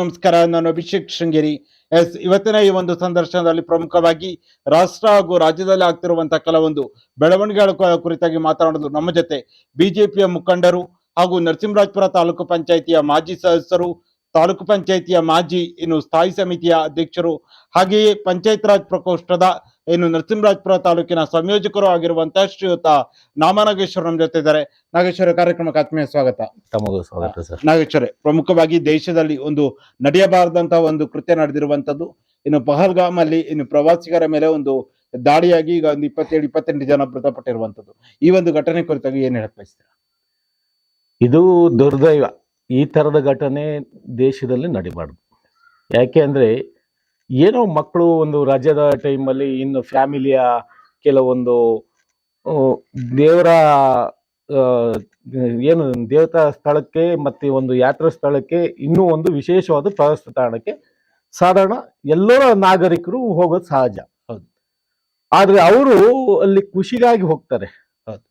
ನಮಸ್ಕಾರ, ನಾನು ಅಭಿಷೇಕ್ ಶೃಂಗೇರಿ. ಎಸ್ ಇವತ್ತಿನ ಈ ಒಂದು ಸಂದರ್ಶನದಲ್ಲಿ ಪ್ರಮುಖವಾಗಿ ರಾಷ್ಟ್ರ ಹಾಗೂ ರಾಜ್ಯದಲ್ಲಿ ಆಗ್ತಿರುವಂತಹ ಕೆಲವೊಂದು ಬೆಳವಣಿಗೆಗಳ ಕುರಿತಾಗಿ ಮಾತನಾಡಲು ನಮ್ಮ ಜೊತೆ ಬಿಜೆಪಿಯ ಮುಖಂಡರು ಹಾಗೂ ನರಸಿಂಹರಾಜಪುರ ತಾಲೂಕು ಪಂಚಾಯಿತಿಯ ಮಾಜಿ ಸದಸ್ಯರು, ತಾಲೂಕು ಪಂಚಾಯಿತಿಯ ಮಾಜಿ ಇನ್ನು ಸ್ಥಾಯಿ ಸಮಿತಿಯ ಅಧ್ಯಕ್ಷರು, ಹಾಗೆಯೇ ಪಂಚಾಯತ್ ರಾಜ್ ಪ್ರಕೋಷ್ಠದ ಏನು ನರಸಿಂಹರಾಜಪುರ ತಾಲೂಕಿನ ಸಂಯೋಜಕರು ಆಗಿರುವಂತಹ ಶ್ರೀಯುತ ನಾಮನಾಗೇಶ್ವರ ನಮ್ಮ ಜೊತೆ ಇದ್ದಾರೆ. ನಾಗೇಶ್ವರ ಕಾರ್ಯಕ್ರಮಕ್ಕೆ ಆತ್ಮೀಯ ಸ್ವಾಗತ. ತಮಗೂ ಸ್ವಾಗತ ಸರ್. ನಾಗೇಶ್ವರ ಪ್ರಮುಖವಾಗಿ ದೇಶದಲ್ಲಿ ಒಂದು ನಡೆಯಬಾರದಂತಹ ಒಂದು ಕೃತ್ಯ ನಡೆದಿರುವಂತದ್ದು ಇನ್ನು ಪಹಲ್ಗಾಮ್ ಅಲ್ಲಿ ಇನ್ನು ಪ್ರವಾಸಿಗರ ಮೇಲೆ ಒಂದು ದಾಳಿಯಾಗಿ ಈಗ ಒಂದು ಇಪ್ಪತ್ತೇಳು ಇಪ್ಪತ್ತೆಂಟು ಜನ ಮೃತಪಟ್ಟಿರುವಂತದ್ದು. ಈ ಒಂದು ಘಟನೆ ಕುರಿತಾಗಿ ಏನ್ ಹೇಳಕ್ ಬಯಸ್ತೀರಾ? ಇದು ದುರ್ದೈವ. ಈ ತರದ ಘಟನೆ ದೇಶದಲ್ಲಿ ನಡಿಬಾರ್ದು. ಯಾಕೆ ಅಂದ್ರೆ ಏನೋ ಮಕ್ಕಳು ಒಂದು ರಜದ ಟೈಮಲ್ಲಿ ಇನ್ನು ಫ್ಯಾಮಿಲಿಯ ಕೆಲವೊಂದು ದೇವರ ಏನು ದೇವತಾ ಸ್ಥಳಕ್ಕೆ ಮತ್ತೆ ಒಂದು ಯಾತ್ರಾ ಸ್ಥಳಕ್ಕೆ ಇನ್ನೂ ಒಂದು ವಿಶೇಷವಾದ ಪ್ರವಾಸ ತಾಣಕ್ಕೆ ಸಾಧಾರಣ ಎಲ್ಲರ ನಾಗರಿಕರು ಹೋಗೋದು ಸಹಜ ಹೌದು. ಆದ್ರೆ ಅವರು ಅಲ್ಲಿ ಖುಷಿಗಾಗಿ ಹೋಗ್ತಾರೆ ಹೌದು.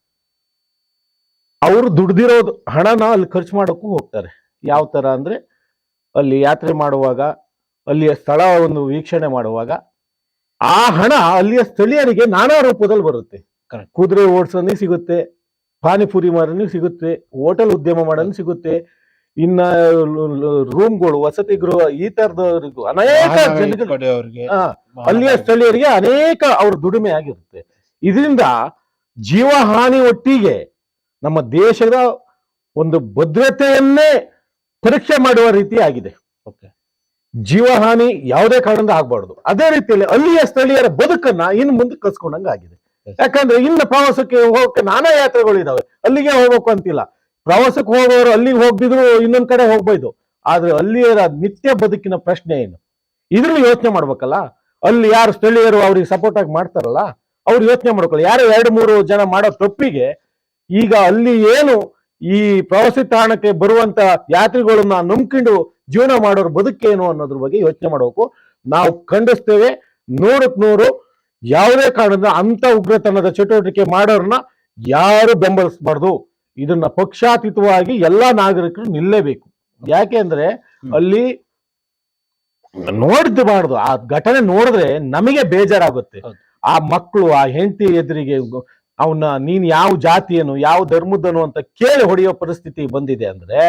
ಅವರು ದುಡ್ದಿರೋದು ಹಣನ ಅಲ್ಲಿ ಖರ್ಚು ಮಾಡೋಕ್ಕೂ ಹೋಗ್ತಾರೆ ಯಾವ ತರ ಅಂದ್ರೆ ಅಲ್ಲಿ ಯಾತ್ರೆ ಮಾಡುವಾಗ ಅಲ್ಲಿಯ ಸ್ಥಳ ಒಂದು ವೀಕ್ಷಣೆ ಮಾಡುವಾಗ ಆ ಹಣ ಅಲ್ಲಿಯ ಸ್ಥಳೀಯರಿಗೆ ನಾನಾ ರೂಪದಲ್ಲಿ ಬರುತ್ತೆ. ಕುದುರೆ ಓಡಿಸೋನಿಗೆ ಸಿಗುತ್ತೆ ಪಾನಿಪುರಿ ಮಾರನು ಸಿಗುತ್ತೆ ಹೋಟೆಲ್ ಉದ್ಯಮ ಮಾಡೋನು ಸಿಗುತ್ತೆ ಇನ್ನ ರೂಮ್ಗಳು ವಸತಿ ಗೃಹ ಈ ತರದವರಿಗೂ ಅನೇಕ ಅಲ್ಲಿಯ ಸ್ಥಳೀಯರಿಗೆ ಅನೇಕ ಅವ್ರ ದುಡಿಮೆ ಆಗಿರುತ್ತೆ ಇದರಿಂದ ಜೀವಹಾನಿ ಒಟ್ಟಿಗೆ ನಮ್ಮ ದೇಶದ ಒಂದು ಭದ್ರತೆಯನ್ನೇ ಪರೀಕ್ಷೆ ಮಾಡುವ ರೀತಿ ಆಗಿದೆ Okay. ಜೀವಹಾನಿ ಯಾವುದೇ ಕಾರಣದಿಂದ ಆಗ್ಬಾರ್ದು. ಅದೇ ರೀತಿಯಲ್ಲಿ ಅಲ್ಲಿಯ ಸ್ಥಳೀಯರ ಬದುಕನ್ನ ಇನ್ನು ಮುಂದೆ ಕಸ್ಕೊಂಡಂಗ ಆಗಿದೆ. ಯಾಕಂದ್ರೆ ಇನ್ನು ಪ್ರವಾಸಕ್ಕೆ ಹೋಗಕ್ಕೆ ನಾನಾ ಯಾತ್ರೆಗಳು ಇದಾವೆ ಅಲ್ಲಿಗೆ ಹೋಗ್ಬೇಕು ಅಂತಿಲ್ಲ. ಪ್ರವಾಸಕ್ಕೆ ಹೋಗೋರು ಅಲ್ಲಿಗೆ ಹೋಗ್ಬಿದ್ರು ಇನ್ನೊಂದ್ ಕಡೆ ಹೋಗ್ಬೋದು. ಆದ್ರೆ ಅಲ್ಲಿಯರ ನಿತ್ಯ ಬದುಕಿನ ಪ್ರಶ್ನೆ ಏನು? ಇದ್ರಲ್ಲಿ ಯೋಚನೆ ಮಾಡ್ಬೇಕಲ್ಲ? ಅಲ್ಲಿ ಯಾರು ಸ್ಥಳೀಯರು ಅವ್ರಿಗೆ ಸಪೋರ್ಟ್ ಆಗಿ ಮಾಡ್ತಾರಲ್ಲ? ಅವ್ರು ಯೋಚನೆ ಮಾಡ್ಕೊಳ್ಳಿ. ಯಾರು ಎರಡು ಮೂರು ಜನ ಮಾಡೋ ತಪ್ಪಿಗೆ ಈಗ ಅಲ್ಲಿ ಏನು ಈ ಪ್ರವಾಸಿ ತಾಣಕ್ಕೆ ಬರುವಂತ ಯಾತ್ರಿಗಳನ್ನ ನಂಬ್ಕೊಂಡು ಜೀವನ ಮಾಡೋರ್ ಬದುಕೇನು ಅನ್ನೋದ್ರ ಬಗ್ಗೆ ಯೋಚನೆ ಮಾಡಬೇಕು. ನಾವು ಖಂಡಿಸ್ತೇವೆ ನೂರಕ್ ನೂರು ಯಾವುದೇ ಕಾರಣದ ಅಂತ ಉಗ್ರತನದ ಚಟುವಟಿಕೆ ಮಾಡೋರ್ನ ಯಾರು ಬೆಂಬಲಿಸಬಾರ್ದು. ಇದನ್ನ ಪಕ್ಷಾತೀತವಾಗಿ ಎಲ್ಲಾ ನಾಗರಿಕರು ನಿಲ್ಲೇಬೇಕು. ಯಾಕೆ ಅಂದ್ರೆ ಅಲ್ಲಿ ನೋಡಿದ್ಬಾರ್ದು ಆ ಘಟನೆ ನೋಡಿದ್ರೆ ನಮಗೆ ಬೇಜಾರಾಗುತ್ತೆ. ಆ ಮಕ್ಕಳು ಆ ಹೆಂಡತಿ ಎದುರಿಗೆ ಅವನ್ನ ನೀನ್ ಯಾವ ಜಾತಿಯನು ಯಾವ ಧರ್ಮದನು ಅಂತ ಕೇಳಿ ಹೊಡೆಯೋ ಪರಿಸ್ಥಿತಿ ಬಂದಿದೆ ಅಂದ್ರೆ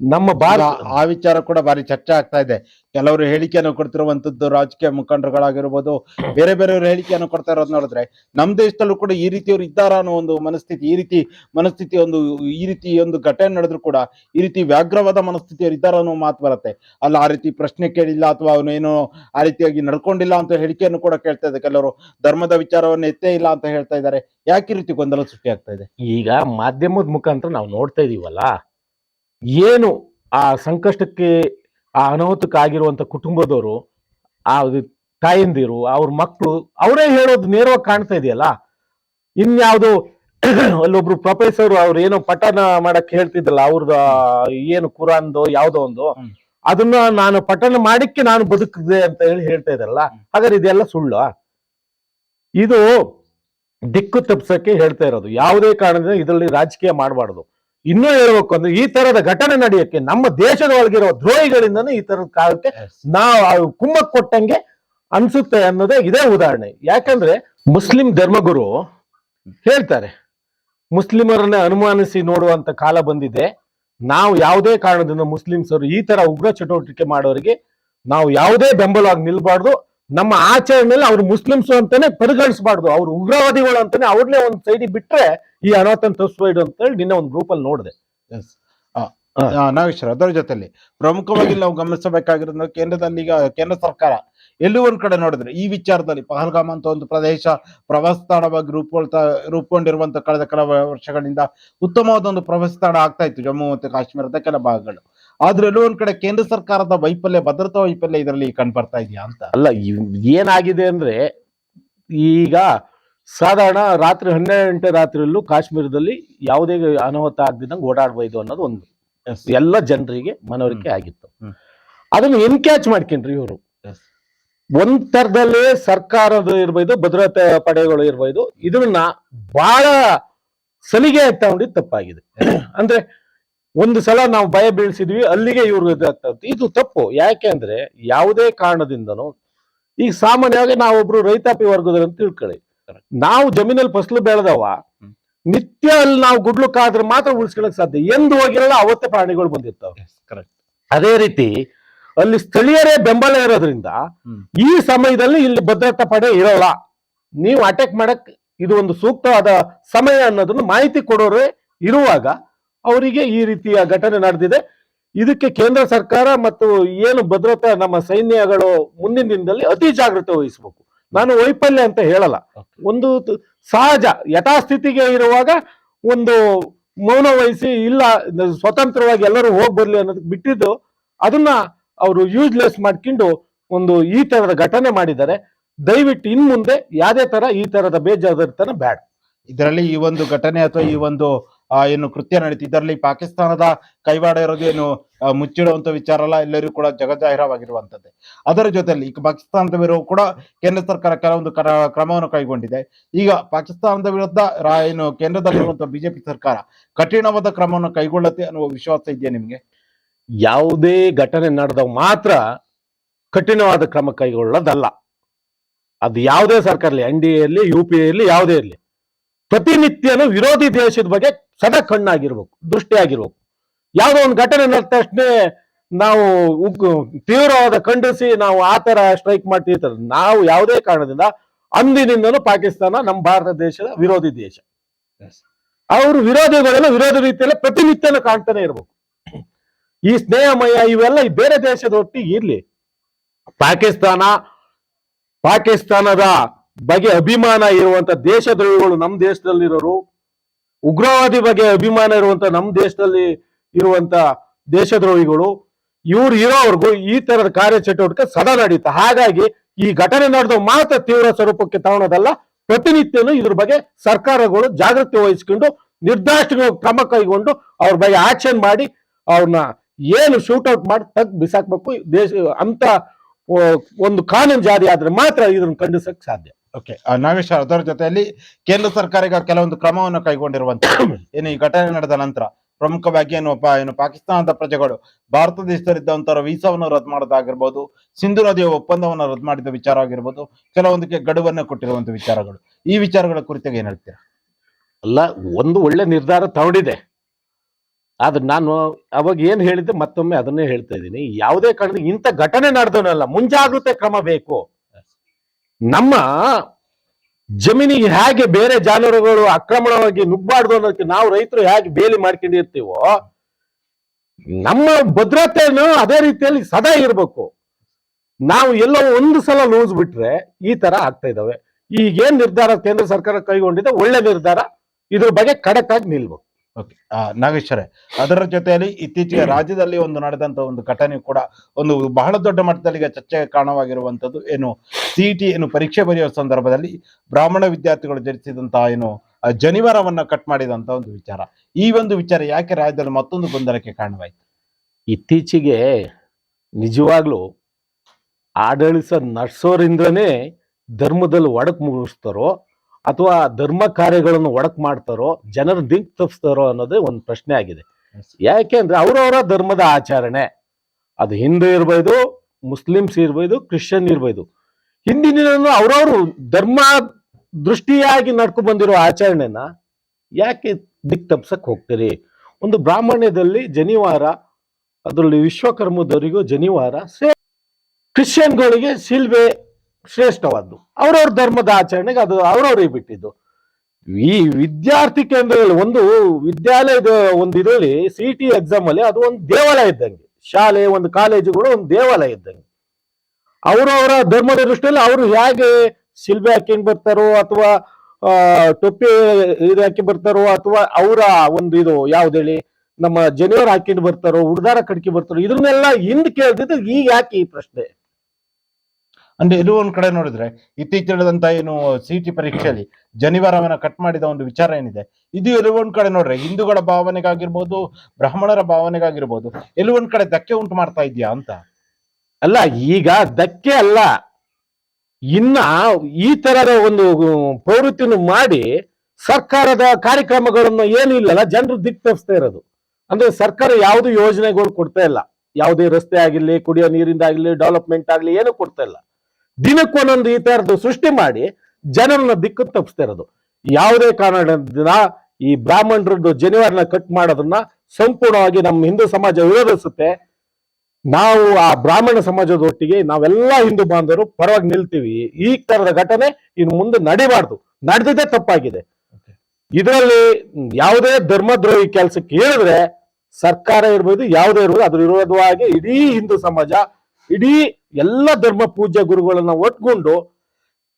ನಮ್ಮ ಭಾರತ ಆ ವಿಚಾರ ಕೂಡ ಬಾರಿ ಚರ್ಚೆ ಆಗ್ತಾ ಇದೆ. ಕೆಲವರು ಹೇಳಿಕೆಯನ್ನು ಕೊಡ್ತಿರುವಂತದ್ದು ರಾಜಕೀಯ ಮುಖಂಡರುಗಳಾಗಿರ್ಬೋದು ಬೇರೆ ಬೇರೆಯವರು ಹೇಳಿಕೆಯನ್ನು ಕೊಡ್ತಾ ಇರೋದು ನೋಡಿದ್ರೆ ನಮ್ ದೇಶದಲ್ಲೂ ಕೂಡ ಈ ರೀತಿಯವರು ಇದ್ದಾರ ಅನ್ನೋ ಒಂದು ಮನಸ್ಥಿತಿ ಈ ರೀತಿ ಮನಸ್ಥಿತಿ ಒಂದು ಈ ರೀತಿ ಒಂದು ಘಟನೆ ನಡೆದ್ರು ಕೂಡ ಈ ರೀತಿ ವ್ಯಾಘ್ರವಾದ ಮನಸ್ಥಿತಿಯವರು ಇದ್ದಾರ ಅನ್ನೋ ಮಾತು ಬರುತ್ತೆ. ಅಲ್ಲ ಆ ರೀತಿ ಪ್ರಶ್ನೆ ಕೇಳಿಲ್ಲ ಅಥವಾ ಅವನು ಏನೋ ಆ ರೀತಿಯಾಗಿ ನಡ್ಕೊಂಡಿಲ್ಲ ಅಂತ ಹೇಳಿಕೆಯನ್ನು ಕೂಡ ಕೇಳ್ತಾ ಇದೆ. ಕೆಲವರು ಧರ್ಮದ ವಿಚಾರವನ್ನು ಎತ್ತೇ ಇಲ್ಲ ಅಂತ ಹೇಳ್ತಾ ಇದ್ದಾರೆ. ಯಾಕೆ ಈ ರೀತಿ ಗೊಂದಲ ಸೃಷ್ಟಿ ಆಗ್ತಾ ಇದೆ? ಈಗ ಮಾಧ್ಯಮದ ಮುಖಾಂತರ ನಾವು ನೋಡ್ತಾ ಇದೀವಲ್ಲ? ಏನು ಆ ಸಂಕಷ್ಟಕ್ಕೆ ಆ ಅನಾಹುತಕ್ಕಾಗಿರುವಂಥ ಕುಟುಂಬದವರು ಆ ತಾಯಂದಿರು ಅವ್ರ ಮಕ್ಕಳು ಅವರೇ ಹೇಳೋದು ನೇರವಾಗಿ ಕಾಣ್ತಾ ಇದೆಯಲ್ಲ? ಇನ್ಯಾವುದು ಅಲ್ಲೊಬ್ರು ಪ್ರೊಫೆಸರ್ ಅವ್ರು ಏನೋ ಪಠನ ಮಾಡಕ್ ಹೇಳ್ತಿದ್ರಲ್ಲ ಅವ್ರದ ಏನು ಕುರಾನ್ದು ಯಾವ್ದೋ ಒಂದು ಅದನ್ನ ನಾನು ಪಠನ ಮಾಡಿಕ್ಕೆ ನಾನು ಬದುಕಿದೆ ಅಂತ ಹೇಳಿ ಹೇಳ್ತಾ ಇದ್ರಲ್ಲ. ಹಾಗಾದ್ರೆ ಇದೆಲ್ಲ ಸುಳ್ಳು? ಇದು ದಿಕ್ಕು ತಪ್ಸಕ್ಕೆ ಹೇಳ್ತಾ ಇರೋದು. ಯಾವುದೇ ಕಾರಣದಿಂದ ಇದರಲ್ಲಿ ರಾಜಕೀಯ ಮಾಡಬಾರ್ದು. ಇನ್ನೂ ಹೇಳ್ಬೇಕು ಅಂದ್ರೆ ಈ ತರದ ಘಟನೆ ನಡೆಯಕ್ಕೆ ನಮ್ಮ ದೇಶದ ಒಳಗಿರುವ ದ್ರೋಹಿಗಳಿಂದನೇ ಈ ತರದ ಕಾಲಕ್ಕೆ ನಾವು ಕುಮ್ಮಕ್ ಕೊಟ್ಟಂಗೆ ಅನ್ಸುತ್ತೆ ಅನ್ನೋದೇ ಇದೇ ಉದಾಹರಣೆ. ಯಾಕಂದ್ರೆ ಮುಸ್ಲಿಂ ಧರ್ಮಗುರು ಹೇಳ್ತಾರೆ ಮುಸ್ಲಿಮರನ್ನ ಅನುಮಾನಿಸಿ ನೋಡುವಂತ ಕಾಲ ಬಂದಿದೆ. ನಾವು ಯಾವುದೇ ಕಾರಣದಿಂದ ಮುಸ್ಲಿಮ್ಸರು ಈ ತರ ಉಗ್ರ ಚಟುವಟಿಕೆ ಮಾಡೋರಿಗೆ ನಾವು ಯಾವುದೇ ಬೆಂಬಲವಾಗಿ ನಿಲ್ಬಾರ್ದು. ನಮ್ಮ ಆಚರಣೆಯಲ್ಲಿ ಅವ್ರು ಮುಸ್ಲಿಮ್ಸ್ ಅಂತಾನೆ ಪರಿಗಣಿಸಬಾರ್ದು. ಅವ್ರು ಉಗ್ರವಾದಿಗಳು ಅಂತಾನೆ ಅವ್ರನ್ನೇ ಒಂದ್ ಸೈಡಿಗೆ ಬಿಟ್ರೆ ಈ ಅನಾಥನ್ ತೋರಿಸ್ಬೈಡು ಅಂತ ಹೇಳಿ ನಿನ್ನೆ ಒಂದು ಗ್ರೂಪ್ ಅಲ್ಲಿ ನೋಡಿದೆ. ನಾಗೇಶ್ವರ ಅದರ ಜೊತೆಲಿ ಪ್ರಮುಖವಾಗಿ ನಾವು ಗಮನಿಸಬೇಕಾಗಿರೋದು ಕೇಂದ್ರದಲ್ಲಿ ಈಗ ಕೇಂದ್ರ ಸರ್ಕಾರ ಎಲ್ಲೂ ಒಂದ್ ಕಡೆ ನೋಡಿದ್ರೆ ಈ ವಿಚಾರದಲ್ಲಿ ಪಹಲ್ಗಾಮ್ ಅಂತ ಒಂದು ಪ್ರದೇಶ ಪ್ರವಾಸ ತಾಣವಾಗಿ ರೂಪುಗೊಳ್ತಾ ರೂಪುಗೊಂಡಿರುವಂತ ಕಳೆದ ಕೆಲವು ವರ್ಷಗಳಿಂದ ಉತ್ತಮವಾದ ಒಂದು ಪ್ರವಾಸ ತಾಣ ಆಗ್ತಾ ಇತ್ತು ಜಮ್ಮು ಮತ್ತು ಕಾಶ್ಮೀರದ ಕೆಲ ಭಾಗಗಳು. ಆದ್ರೆ ಎಲ್ಲೋ ಒಂದ್ ಕಡೆ ಕೇಂದ್ರ ಸರ್ಕಾರದ ವೈಫಲ್ಯ ಭದ್ರತಾ ವೈಫಲ್ಯ ಇದರಲ್ಲಿ ಕಂಡು ಬರ್ತಾ ಇದೆಯಾ ಅಂತ? ಅಲ್ಲ ಏನಾಗಿದೆ ಅಂದ್ರೆ ಈಗ ಸಾಧಾರಣ ರಾತ್ರಿ ಹನ್ನೆರಡು ಗಂಟೆ ರಾತ್ರಿಯಲ್ಲೂ ಕಾಶ್ಮೀರದಲ್ಲಿ ಯಾವುದೇ ಅನಾಹುತ ಆಗದಿದ್ದಂಗೆ ಓಡಾಡ್ಬೋದು ಅನ್ನೋದು ಒಂದು ಎಲ್ಲ ಜನರಿಗೆ ಮನವರಿಕೆ ಆಗಿತ್ತು. ಅದನ್ನ ಎನ್ಕ್ಯಾಚ್ ಮಾಡ್ಕೊಂಡ್ರಿ ಇವರು. ಒಂದ್ ತರದಲ್ಲಿ ಸರ್ಕಾರದ ಇರ್ಬೋದು ಭದ್ರತಾ ಪಡೆಗಳು ಇರ್ಬೋದು ಇದನ್ನ ಬಹಳ ಸಲಿಗೆ ತಗೊಂಡಿದ್ದು ತಪ್ಪಾಗಿದೆ. ಅಂದ್ರೆ ಒಂದು ಸಲ ನಾವು ಭಯ ಬೀಳಿಸಿದ್ವಿ ಅಲ್ಲಿಗೆ ಇವ್ರು ಇದಾಗ್ತದೆ ಇದು ತಪ್ಪು. ಯಾಕೆ ಅಂದ್ರೆ ಯಾವುದೇ ಕಾರಣದಿಂದನೂ ಈಗ ಸಾಮಾನ್ಯವಾಗಿ ನಾವೊಬ್ರು ರೈತಾಪಿ ವರ್ಗದವ್ರು ಅಂತ ತಿಳ್ಕೊಳ್ಳಿ. ನಾವು ಜಮೀನಲ್ಲಿ ಫಸಲು ಬೆಳೆದವ ನಿತ್ಯ ಅಲ್ಲಿ ನಾವು ಗುಡ್ಲು ಕಾದ್ರೆ ಮಾತ್ರ ಉಳಿಸ್ಕೊಳಕ್ ಸಾಧ್ಯ. ಎಂದು ಹೋಗಿರಲ್ಲ ಅವತ್ತೇ ಪ್ರಾಣಿಗಳು ಬಂದಿರ್ತಾವೆ. ಕರೆಕ್ಟ್ ಅದೇ ರೀತಿ ಅಲ್ಲಿ ಸ್ಥಳೀಯರೇ ಬೆಂಬಲ ಇರೋದ್ರಿಂದ ಈ ಸಮಯದಲ್ಲಿ ಇಲ್ಲಿ ಭದ್ರತಾ ಪಡೆ ಇರೋಲ್ಲ. ನೀವು ಅಟ್ಯಾಕ್ ಮಾಡಕ್ ಇದು ಒಂದು ಸೂಕ್ತವಾದ ಸಮಯ ಅನ್ನೋದನ್ನ ಮಾಹಿತಿ ಕೊಡೋರೇ ಇರುವಾಗ ಅವರಿಗೆ ಈ ರೀತಿಯ ಘಟನೆ ನಡೆದಿದೆ. ಇದಕ್ಕೆ ಕೇಂದ್ರ ಸರ್ಕಾರ ಮತ್ತು ಏನು ಭದ್ರತಾ ನಮ್ಮ ಸೈನ್ಯಗಳು ಮುಂದಿನ ದಿನದಲ್ಲಿ ಅತಿ ಜಾಗೃತೆ ವಹಿಸಬೇಕು. ನಾನು ವೈಫಲ್ಯ ಅಂತ ಹೇಳಲ್ಲ. ಒಂದು ಸಹಜ ಯಥಾಸ್ಥಿತಿಗೆ ಇರುವಾಗ ಒಂದು ಮೌನ ವಹಿಸಿ ಇಲ್ಲ ಸ್ವತಂತ್ರವಾಗಿ ಎಲ್ಲರೂ ಹೋಗಿ ಬರ್ಲಿ ಅನ್ನೋದಕ್ಕೆ ಬಿಟ್ಟಿದ್ದು ಅದನ್ನ ಅವರು ಯೂಸ್ಲೆಸ್ ಮಾಡ್ಕೊಂಡು ಒಂದು ಈ ತರದ ಘಟನೆ ಮಾಡಿದ್ದಾರೆ. ದಯವಿಟ್ಟು ಇನ್ ಮುಂದೆ ಯಾವುದೇ ತರ ಈ ತರದ ಬೇಜಾರ್ದತನ ಬ್ಯಾಡ್. ಇದರಲ್ಲಿ ಈ ಒಂದು ಘಟನೆ ಅಥವಾ ಈ ಒಂದು ಏನು ಕೃತ್ಯ ನಡೀತು. ಇದರಲ್ಲಿ ಪಾಕಿಸ್ತಾನದ ಕೈವಾಡ ಇರೋದು ಏನು ಆ, ಮುಚ್ಚಿಡುವಂತ ವಿಚಾರ ಅಲ್ಲ ಎಲ್ಲರಿಗೂ ಕೂಡ ಜಗಜಾಹಿರವಾಗಿರುವಂತದ್ದೇ. ಅದರ ಜೊತೆಯಲ್ಲಿ ಈಗ ಪಾಕಿಸ್ತಾನದ ವಿರುದ್ಧ ಕೂಡ ಕೇಂದ್ರ ಸರ್ಕಾರ ಕೆಲವೊಂದು ಕ್ರ- ಕ್ರಮವನ್ನು ಕೈಗೊಂಡಿದೆ. ಈಗ ಪಾಕಿಸ್ತಾನದ ವಿರುದ್ಧ ಏನು ಕೇಂದ್ರದಲ್ಲಿರುವಂತಹ ಬಿಜೆಪಿ ಸರ್ಕಾರ ಕಠಿಣವಾದ ಕ್ರಮವನ್ನು ಕೈಗೊಳ್ಳುತ್ತೆ ಅನ್ನುವ ವಿಶ್ವಾಸ ಇದೆಯಾ ನಿಮ್ಗೆ? ಯಾವುದೇ ಘಟನೆ ನಡೆದಾಗ ಮಾತ್ರ ಕಠಿಣವಾದ ಕ್ರಮ ಕೈಗೊಳ್ಳೋದಲ್ಲ. ಅದು ಯಾವುದೇ ಸರ್ಕಾರ ಎನ್ ಡಿ ಎಲ್ಲಿ ಯು ಪಿ ಎ ಇರಲಿ ಯಾವುದೇ ಇರಲಿ. ಪ್ರತಿನಿತ್ಯನೂ ವಿರೋಧಿ ದೇಶದ ಬಗ್ಗೆ ಸದಾ ಕಣ್ಣಾಗಿರ್ಬೇಕು ದೃಷ್ಟಿಯಾಗಿರ್ಬೇಕು. ಯಾವುದೋ ಒಂದು ಘಟನೆ ನಡೆದ ತಕ್ಷಣ ನಾವು ತೀವ್ರವಾದ ಖಂಡಿಸಿ ನಾವು ಆ ತರ ಸ್ಟ್ರೈಕ್ ಮಾಡ್ತಿರ್ತಾರೆ ನಾವು ಯಾವುದೇ ಕಾರಣದಿಂದ ಅಂದಿನಿಂದನೂ ಪಾಕಿಸ್ತಾನ ನಮ್ಮ ಭಾರತ ದೇಶದ ವಿರೋಧಿ ದೇಶ. ಅವರು ವಿರೋಧಿಗಳೆಲ್ಲ ವಿರೋಧ ರೀತಿಯಲ್ಲಿ ಪ್ರತಿನಿತ್ಯನೂ ಕಾಣ್ತಾನೆ ಇರ್ಬೇಕು. ಈ ಸ್ನೇಹಮಯ ಇವೆಲ್ಲ ಈ ಬೇರೆ ದೇಶದ ಒಟ್ಟಿಗೆ ಇರ್ಲಿ. ಪಾಕಿಸ್ತಾನ ಪಾಕಿಸ್ತಾನದ ಬಗ್ಗೆ ಅಭಿಮಾನ ಇರುವಂತ ದೇಶದ್ರೋಹಿಗಳು ನಮ್ಮ ದೇಶದಲ್ಲಿರೋರು ಉಗ್ರವಾದಿ ಬಗ್ಗೆ ಅಭಿಮಾನ ಇರುವಂತ ನಮ್ಮ ದೇಶದಲ್ಲಿ ಇರುವಂತ ದೇಶದ್ರೋಹಿಗಳು, ಇವ್ರು ಇರೋವರೆಗೂ ಈ ತರದ ಕಾರ್ಯಚಟುವಟಿಕೆ ಸದಾ ನಡೀತಾ ಹಾಗಾಗಿ ಈ ಘಟನೆ ನಡೆದ ಮಾತ್ರ ತೀವ್ರ ಸ್ವರೂಪಕ್ಕೆ ತಗೊಳೋದಲ್ಲ, ಪ್ರತಿನಿತ್ಯನೂ ಇದ್ರ ಬಗ್ಗೆ ಸರ್ಕಾರಗಳು ಜಾಗೃತಿ ವಹಿಸ್ಕೊಂಡು ನಿರ್ದಾಷ್ಟ ಕ್ರಮ ಕೈಗೊಂಡು ಅವ್ರ ಬಗ್ಗೆ ಆಕ್ಷನ್ ಮಾಡಿ ಅವ್ರನ್ನ ಏನು ಶೂಟ್ಔಟ್ ಮಾಡಿ ತಗ್ ಬಿಸಾಕ್ಬೇಕು, ದೇಶ ಅಂತ ಒಂದು ಕಾನೂನು ಜಾರಿ ಆದ್ರೆ ಮಾತ್ರ ಇದನ್ನು ಖಂಡಿಸಕ್ ಸಾಧ್ಯ. ಓಕೆ ನಾಗೇಶ್ ಅದರ ಜೊತೆಯಲ್ಲಿ ಕೇಂದ್ರ ಸರ್ಕಾರ ಈಗ ಕೆಲವೊಂದು ಕ್ರಮವನ್ನು ಕೈಗೊಂಡಿರುವಂತ. ಏನು ಈ ಘಟನೆ ನಡೆದ ನಂತರ ಪ್ರಮುಖವಾಗಿ ಏನು ಏನು ಪಾಕಿಸ್ತಾನದ ಪ್ರಜೆಗಳು ಭಾರತ ದೇಶದಲ್ಲಿದ್ದಂತರ ವೀಸಾವನ್ನು ರದ್ದು ಮಾಡೋದಾಗಿರ್ಬೋದು ಸಿಂಧು ನದಿಯ ಒಪ್ಪಂದವನ್ನು ರದ್ದು ಮಾಡಿದ ವಿಚಾರ ಆಗಿರ್ಬೋದು ಕೆಲವೊಂದಕ್ಕೆ ಗಡುವನ್ನು ಕೊಟ್ಟಿರುವಂತ ವಿಚಾರಗಳು. ಈ ವಿಚಾರಗಳ ಕುರಿತಾಗಿ ಏನ್ ಹೇಳ್ತೀರಾ? ಅಲ್ಲ ಒಂದು ಒಳ್ಳೆ ನಿರ್ಧಾರ ತಗೊಂಡಿದೆ. ಆದ್ರೆ ನಾನು ಅವಾಗ ಏನ್ ಹೇಳಿದ್ದೆ ಮತ್ತೊಮ್ಮೆ ಅದನ್ನೇ ಹೇಳ್ತಾ ಇದ್ದೀನಿ. ಯಾವುದೇ ಕಾರಣದ ಇಂಥ ಘಟನೆ ನಡೆದವನಲ್ಲ ಮುಂಜಾಗ್ರತೆ ಕ್ರಮ ಬೇಕು. ನಮ್ಮ ಜಮೀನಿಗೆ ಹೇಗೆ ಬೇರೆ ಜಾನುವಾರುಗಳು ಆಕ್ರಮಣವಾಗಿ ನುಗ್ಬಾರ್ದು ಅನ್ನೋದಕ್ಕೆ ನಾವು ರೈತರು ಹೇಗೆ ಬೇಲಿ ಮಾಡ್ಕೊಂಡಿರ್ತೀವೋ, ನಮ್ಮ ಭದ್ರತೆಯನ್ನು ಅದೇ ರೀತಿಯಲ್ಲಿ ಸದಾ ಇರಬೇಕು. ನಾವು ಎಲ್ಲೋ ಒಂದು ಸಲ ಲೂಸ್ ಬಿಟ್ರೆ ಈ ತರ ಆಗ್ತಾ ಇದಾವೆ. ಈಗೇನ್ ನಿರ್ಧಾರ ಕೇಂದ್ರ ಸರ್ಕಾರ ಕೈಗೊಂಡಿದೆ, ಒಳ್ಳೆ ನಿರ್ಧಾರ. ಇದ್ರ ಬಗ್ಗೆ ಖಡಕ್ ಆಗಿ ನಿಲ್ಬೇಕು. ಓಕೆ ನಾಗೇಶ್ವರೇ ಅದರ ಜೊತೆಯಲ್ಲಿ ಇತ್ತೀಚೆಗೆ ರಾಜ್ಯದಲ್ಲಿ ಒಂದು ನಡೆದಂತ ಒಂದು ಘಟನೆ ಕೂಡ ಒಂದು ಬಹಳ ದೊಡ್ಡ ಮಟ್ಟದಲ್ಲಿ ಈಗ ಚರ್ಚೆಗೆ ಕಾರಣವಾಗಿರುವಂತದ್ದು ಏನು ಸಿಇಟಿ ಏನು ಪರೀಕ್ಷೆ ಬರೆಯುವ ಸಂದರ್ಭದಲ್ಲಿ ಬ್ರಾಹ್ಮಣ ವಿದ್ಯಾರ್ಥಿಗಳು ಜರಿಸಿದಂತ ಏನು ಜನಿವಾರವನ್ನ ಕಟ್ ಮಾಡಿದಂತ ಒಂದು ವಿಚಾರ. ಈ ಒಂದು ವಿಚಾರ ಯಾಕೆ ರಾಜ್ಯದಲ್ಲಿ ಮತ್ತೊಂದು ಗೊಂದಲಕ್ಕೆ ಕಾರಣವಾಯಿತು? ಇತ್ತೀಚೆಗೆ ನಿಜವಾಗ್ಲೂ ಆಡಳಿತ ನಡೆಸೋರಿಂದನೇ ಧರ್ಮದಲ್ಲಿ ಒಡಕ್ ಮುಗಿಸ್ತಾರೋ ಅಥವಾ ಧರ್ಮ ಕಾರ್ಯಗಳನ್ನು ಒಡಕ್ ಮಾಡ್ತಾರೋ ಜನರ ದಿಕ್ ತಪ್ಪಿಸ್ತಾರೋ ಅನ್ನೋದೇ ಒಂದು ಪ್ರಶ್ನೆ ಆಗಿದೆ. ಯಾಕೆಂದ್ರೆ ಅವರವರ ಧರ್ಮದ ಆಚರಣೆ. ಅದು ಹಿಂದೂ ಇರ್ಬೋದು ಮುಸ್ಲಿಮ್ಸ್ ಇರ್ಬೋದು ಕ್ರಿಶ್ಚಿಯನ್ ಇರ್ಬೋದು. ಹಿಂದಿನ ಅವ್ರವ್ರು ಧರ್ಮ ದೃಷ್ಟಿಯಾಗಿ ನಡ್ಕೊ ಬಂದಿರೋ ಆಚರಣೆನ ಯಾಕೆ ದಿಕ್ ತಪ್ಸಕ್ ಹೋಗ್ತೀರಿ? ಒಂದು ಬ್ರಾಹ್ಮಣ್ಯದಲ್ಲಿ ಜನಿವಾರ ಅದರಲ್ಲಿ ವಿಶ್ವಕರ್ಮದವರಿಗೂ ಜನಿವಾರ ಸೇ ಕ್ರಿಶ್ಚಿಯನ್ಗಳಿಗೆ ಶಿಲ್ಬೆ ಶ್ರೇಷ್ಠವಾದ್ದು. ಅವ್ರವ್ರ ಧರ್ಮದ ಆಚರಣೆಗೆ ಅದು ಅವ್ರವ್ರಿಗೆ ಬಿಟ್ಟಿದ್ದು. ಈ ವಿದ್ಯಾರ್ಥಿ ಕೇಂದ್ರದಲ್ಲಿ ಒಂದು ವಿದ್ಯಾಲಯದ ಒಂದು ಇದರಲ್ಲಿ ಸಿ ಟಿ ಎಕ್ಸಾಮ್ ಅಲ್ಲಿ ಅದು ಒಂದು ದೇವಾಲಯ ಇದ್ದಂಗೆ. ಶಾಲೆ, ಒಂದು ಕಾಲೇಜುಗಳು ಒಂದು ದೇವಾಲಯ ಇದ್ದಂಗೆ. ಅವರವರ ಧರ್ಮದ ದೃಷ್ಟಿಯಲ್ಲಿ ಅವರು ಹೇಗೆ ಶಿಲ್ಬೆ ಹಾಕಿಂಗ್ ಬರ್ತಾರೋ ಅಥವಾ ಟೊಪ್ಪಿ ಇದು ಹಾಕಿ ಬರ್ತಾರೋ ಅಥವಾ ಅವರ ಒಂದು ಇದು ಯಾವ್ದು ಹೇಳಿ, ನಮ್ಮ ಜನಿವಾರ ಹಾಕಿಂಡ್ ಬರ್ತಾರೋ ಹುಡ್ದಾರ ಕಡ್ಕಿ ಬರ್ತಾರೋ, ಇದನ್ನೆಲ್ಲ ಹಿಂದ್ ಕೇಳ್ತಿದ್ದು ಈಗ ಯಾಕೆ ಈ ಪ್ರಶ್ನೆ? ಅಂದ್ರೆ ಇದು ಒಂದ್ ಕಡೆ ನೋಡಿದ್ರೆ ಇತ್ತೀಚೆದಂತ ಏನು ಸಿಟಿ ಪರೀಕ್ಷೆಯಲ್ಲಿ ಜನಿವಾರವನ್ನ ಕಟ್ ಮಾಡಿದ ಒಂದು ವಿಚಾರ ಏನಿದೆ. ಇದು ಎಲ್ಲೋ ಒಂದ್ ಕಡೆ ನೋಡ್ರೆ ಹಿಂದೂಗಳ ಭಾವನೆಗಾಗಿರ್ಬೋದು, ಬ್ರಾಹ್ಮಣರ ಭಾವನೆಗಾಗಿರ್ಬೋದು, ಎಲ್ಲೋ ಒಂದ್ ಕಡೆ ಧಕ್ಕೆ ಉಂಟು ಮಾಡ್ತಾ ಇದೆಯಾ ಅಂತ? ಅಲ್ಲ, ಈಗ ಧಕ್ಕೆ ಅಲ್ಲ. ಇನ್ನ ಈ ತರದ ಒಂದು ಪ್ರವೃತ್ತಿಯನ್ನು ಮಾಡಿ ಸರ್ಕಾರದ ಕಾರ್ಯಕ್ರಮಗಳನ್ನು ಏನು ಇಲ್ಲಲ್ಲ, ಜನರು ದಿಕ್ ತಪ್ಪಿಸ್ತಾ ಇರೋದು. ಅಂದ್ರೆ ಸರ್ಕಾರ ಯಾವುದು ಯೋಜನೆಗಳು ಕೊಡ್ತಾ ಇಲ್ಲ. ಯಾವುದೇ ರಸ್ತೆ ಆಗಿರ್ಲಿ, ಕುಡಿಯೋ ನೀರಿಂದ ಆಗಲಿ ಡೆವಲಪ್ಮೆಂಟ್ ಆಗಲಿ, ಏನು ಕೊಡ್ತಾ ಇಲ್ಲ. ದಿನಕ್ಕೊಂದೊಂದು ಈ ತರದ್ದು ಸೃಷ್ಟಿ ಮಾಡಿ ಜನರನ್ನ ದಿಕ್ಕು ತಪ್ಪಿಸ್ತಾ ಇರೋದು. ಯಾವುದೇ ಕಾರಣದಿಂದ ಈ ಬ್ರಾಹ್ಮಣರದ್ದು ಜನಿವಾರನ ಕಟ್ ಮಾಡೋದನ್ನ ಸಂಪೂರ್ಣವಾಗಿ ನಮ್ಮ ಹಿಂದೂ ಸಮಾಜ ವಿರೋಧಿಸುತ್ತೆ. ನಾವು ಆ ಬ್ರಾಹ್ಮಣ ಸಮಾಜದ ಒಟ್ಟಿಗೆ ನಾವೆಲ್ಲ ಹಿಂದೂ ಬಾಂಧವರು ಪರವಾಗಿ ನಿಲ್ತೀವಿ. ಈ ತರದ ಘಟನೆ ಇನ್ನು ಮುಂದೆ ನಡಿಬಾರ್ದು. ನಡೆದಿದ್ದೇ ತಪ್ಪಾಗಿದೆ. ಇದರಲ್ಲಿ ಯಾವುದೇ ಧರ್ಮದ್ರೋಹಿ ಕೆಲಸಕ್ಕೆ ಹೇಳಿದ್ರೆ ಸರ್ಕಾರ ಇರ್ಬೋದು, ಯಾವುದೇ ಇರ್ಬೋದು ಅದ್ರ ವಿರೋಧವಾಗಿ ಇಡೀ ಹಿಂದೂ ಸಮಾಜ ಇಡೀ ಎಲ್ಲ ಧರ್ಮ ಪೂಜ್ಯ ಗುರುಗಳನ್ನ ಒಟ್ಕೊಂಡು